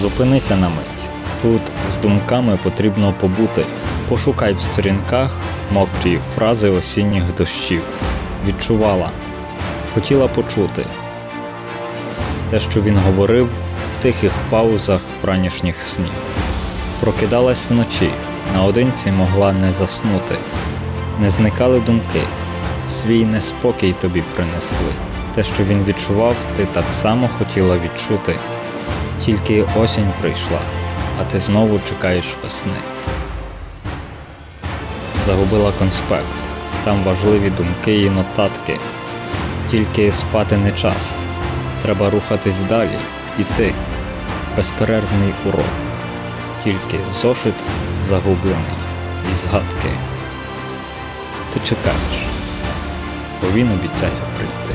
Зупинися на мить. Тут з думками потрібно побути. Пошукай в сторінках мокрі фрази осінніх дощів. Відчувала, хотіла почути. Те, що він говорив в тихих паузах вранішніх снів. Прокидалась вночі, наодинці могла не заснути. Не зникали думки, свій неспокій тобі принесли. Те, що він відчував, ти так само хотіла відчути. Тільки осінь прийшла, а ти знову чекаєш весни. Загубила конспект, там важливі думки і нотатки. Тільки спати не час. Треба рухатись далі, іти. Безперервний урок. Тільки зошит загублений і згадки. Ти чекаєш, бо він обіцяє прийти.